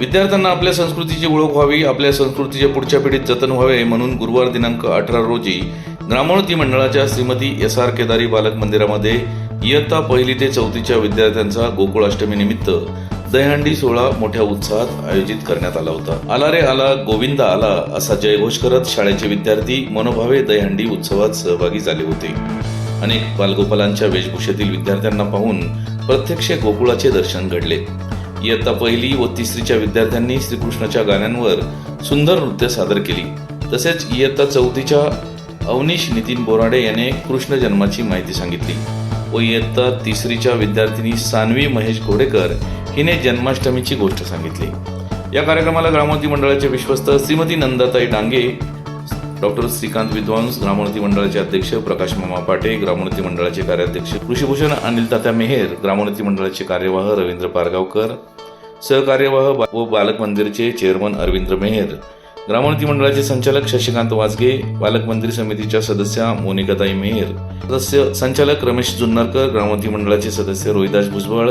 विद्यार्थ्यांना आपल्या संस्कृतीची ओळख व्हावी आपल्या संस्कृतीच्या पुढच्या पिढीत जतन व्हावे म्हणून गुरुवार दिनांक अठरा रोजी ग्रामोन्नती मंडळाच्या श्रीमती एस आर केदारी बालक मंदिरामध्ये इयत्ता पहिली ते चौथीच्या विद्यार्थ्यांचा गोकुळाष्टमी निमित्त दहीहंडी सोहळा मोठ्या उत्साहात आयोजित करण्यात आला होता. आला रे आला गोविंदा आला असा जयघोष करत शाळेचे विद्यार्थी मनोभावे दहीहंडी उत्सवात सहभागी झाले होते. अनेक बालगोपालांच्या वेशभूषेतील विद्यार्थ्यांना पाहून प्रत्यक्ष गोकुळाचे दर्शन घडले. इयत्ता पहिली व तिसरीच्या विद्यार्थ्यांनी श्रीकृष्णाच्या गाण्यांवर सुंदर नृत्य सादर केली. तसेच इयत्ता चौथीच्या अवनीश नितीन बोराडे याने कृष्ण जन्माची माहिती सांगितली व इयत्ता तिसरीच्या विद्यार्थिनी सानवी महेश घोडेकर हिने जन्माष्टमीची गोष्ट सांगितली. या कार्यक्रमाला ग्रामवती मंडळाचे विश्वस्त श्रीमती नंदाताई डांगे डॉक्टर श्रीकांत विद्वांस ग्रामोन्नती मंडळाचे अध्यक्ष प्रकाश मामा पाटे ग्रामोन्नती मंडळाचे कार्याध्यक्ष कृषीभूषण अनिल तात्या मेहेर ग्रामोन्नती मंडळाचे कार्यवाह रवींद्र पारगावकर सहकार्यवाह बा- व बालक मंदिरचे चेअरमन अरविंद मेहर ग्रामोन्नती मंडळाचे संचालक शशिकांत वाजगे बालक मंदिर समितीच्या सदस्या मोनिकाताई मेहर सदस्य संचालक रमेश जुन्नरकर ग्रामोन्नती मंडळाचे सदस्य रोहिदास भुजबळ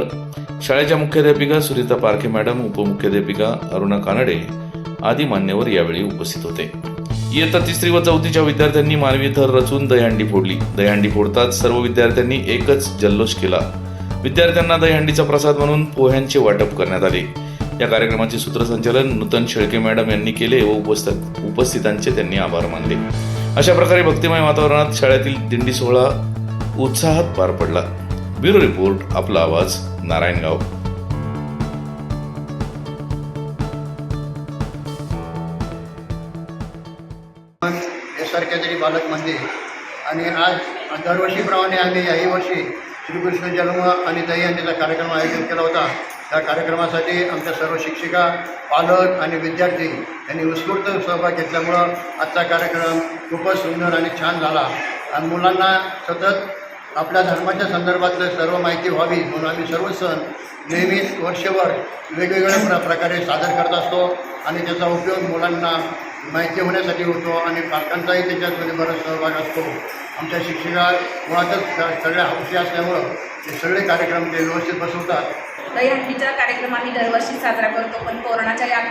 शाळेच्या मुख्याध्यापिका सुनीता पारखे मॅडम उपमुख्याध्यापिका अरुणा कानडे आदी मान्यवर यावेळी उपस्थित होते. इयत्ता तिसरी व चौथीच्या विद्यार्थ्यांनी मानवी थर रचून दहीहंडी फोडली. दहीहंडी फोडताच सर्व विद्यार्थ्यांनी एकच जल्लोष केला. विद्यार्थ्यांना दहीहंडीचा प्रसाद म्हणून पोह्यांचे वाटप करण्यात आले. या कार्यक्रमाचे सूत्रसंचालन नूतन शेळके मॅडम यांनी केले व उपस्थित उपस्थितांचे त्यांनी आभार मानले. अशा प्रकारे भक्तिमय वातावरणात शाळेतील दिंडी सोहळा उत्साहात पार पडला. ब्युरो रिपोर्ट आपला आवाज नारायणगाव. सारख्या तरी बालक मंदिर आणि आज दरवर्षीप्रमाणे आम्ही याही वर्षी श्रीकृष्ण जन्म आणि दहीहंडीचा कार्यक्रम आयोजित केला होता त्या कार्यक्रमासाठी आमच्या सर्व शिक्षिका पालक आणि विद्यार्थी यांनी उत्स्फूर्त सहभाग घेतल्यामुळं आजचा कार्यक्रम खूपच सुंदर आणि छान झाला. आणि मुलांना सतत आपल्या धर्माच्या संदर्भातलं सर्व माहिती व्हावी म्हणून आम्ही सर्व सण नेहमीच वर्षभर वेगवेगळ्या प्रकारे सादर करत असतो आणि त्याचा उपयोग मुलांना माहिती होण्यासाठी होतो आणि पालकांचाही त्याच्यामध्ये बराच सहभाग असतो. आमच्या शिक्षिका मुळातच सगळ्या हौशी असल्यामुळं ते सगळे कार्यक्रम ते व्यवस्थित बसवतात. दहीहंडीचा कार्यक्रम आम्ही दरवर्षी साजरा करतो पण कोरोनाच्या या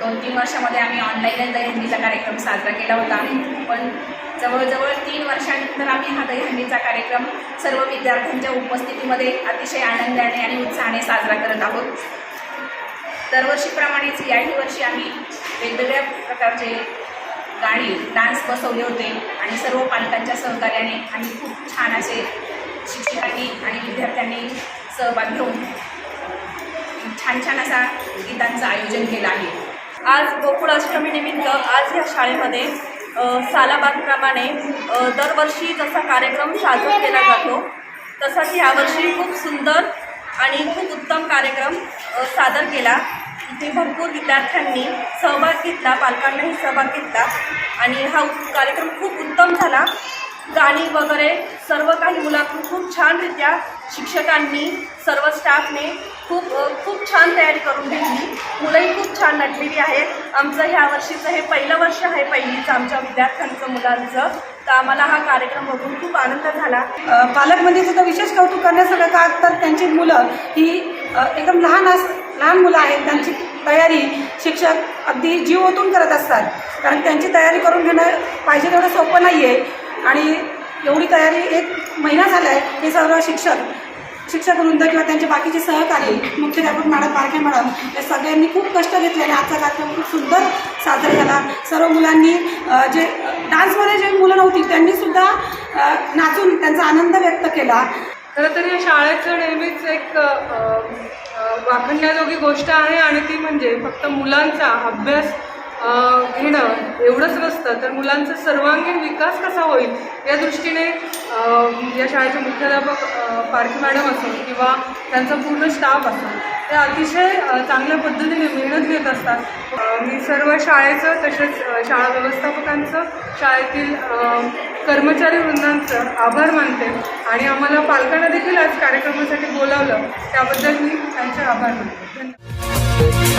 दोन तीन वर्षामध्ये आम्ही ऑनलाईनच दहीहंडीचा कार्यक्रम साजरा केला होता. पण जवळजवळ तीन वर्षानंतर आम्ही हा दहीहंडीचा कार्यक्रम सर्व विद्यार्थ्यांच्या उपस्थितीमध्ये अतिशय आनंदाने आणि उत्साहाने साजरा करत आहोत. दरवर्षीप्रमाणेच याही वर्षी आम्ही वेगवेगळ्या प्रकारचे गाणी डान्स बसवले होते आणि सर्व पालकांच्या सहकार्याने आम्ही खूप छान असे शिक्षकांनी आणि विद्यार्थ्यांनी सहभाग घेऊन छान छान असा गीतांचं आयोजन केलं आहे. आज गोकुळाष्टमी निमित्त आज या शाळेमध्ये सालाबादप्रमाणे दरवर्षी जसा कार्यक्रम साजरा केला जातो तसाच यावर्षी खूप सुंदर आणि खूप उत्तम कार्यक्रम सादर केला. इथे भरपूर विद्यार्थ्यांनी सहभाग घेतला पालकांनाही सहभाग घेतला. आणि हा कार्यक्रम खूप उत्तम झाला. गाणी वगैरे सर्व काही मुलांतून खूप छानरित्या शिक्षकांनी सर्व स्टाफने खूप खूप छान तयारी करून घेतली. मुलंही खूप छान नटलेली आहेत. आमचं ह्या वर्षीचं हे पहिलं वर्ष आहे पहिलीचं आमच्या विद्यार्थ्यांचं मुलांचं. तर आम्हाला हा कार्यक्रम बघून खूप आनंद झाला. पालकमध्ये सुद्धा तर विशेष कौतुक करण्यासारखं का तर त्यांची मुलं ही एकदम लहान असतात लहान मुलं आहेत त्यांची तयारी शिक्षक अगदी जीव ओतून करत असतात. कारण त्यांची तयारी करून घेणं पाहिजे तेवढं सोपं नाही आहे आणि एवढी तयारी एक महिना झाला आहे हे सर्व शिक्षक शिक्षक वृंद किंवा त्यांचे बाकीचे सहकारी मुख्याध्यापक मॅडम पारखे मॅडम या सगळ्यांनी खूप कष्ट घेतले आणि आजचा कार्यक्रम खूप सुंदर साजरा झाला. सर्व मुलांनी जे डान्समध्ये जे मुलं नव्हती त्यांनीसुद्धा नाचून त्यांचा आनंद व्यक्त केला. खरं तर या शाळेचं नेहमीच एक वाखणण्याजोगी गोष्ट आहे आणि ती म्हणजे फक्त मुलांचा अभ्यास घेणं एवढंच नसतं. तर मुलांचा सर्वांगीण विकास कसा होईल या दृष्टीने या शाळेचे मुख्याध्यापक पारखी मॅडम असो किंवा त्यांचा पूर्ण स्टाफ असो ते अतिशय चांगल्या पद्धतीने मेहनत घेत असतात. मी सर्व शाळेचं तसेच शाळा व्यवस्थापकांचं शाळेतील कर्मचारी वृंदांचं आभार मानते आणि आम्हाला पालकांना देखील आज कार्यक्रमासाठी बोलावलं. त्याबद्दल मी त्यांचे आभार मानते. धन्यवाद.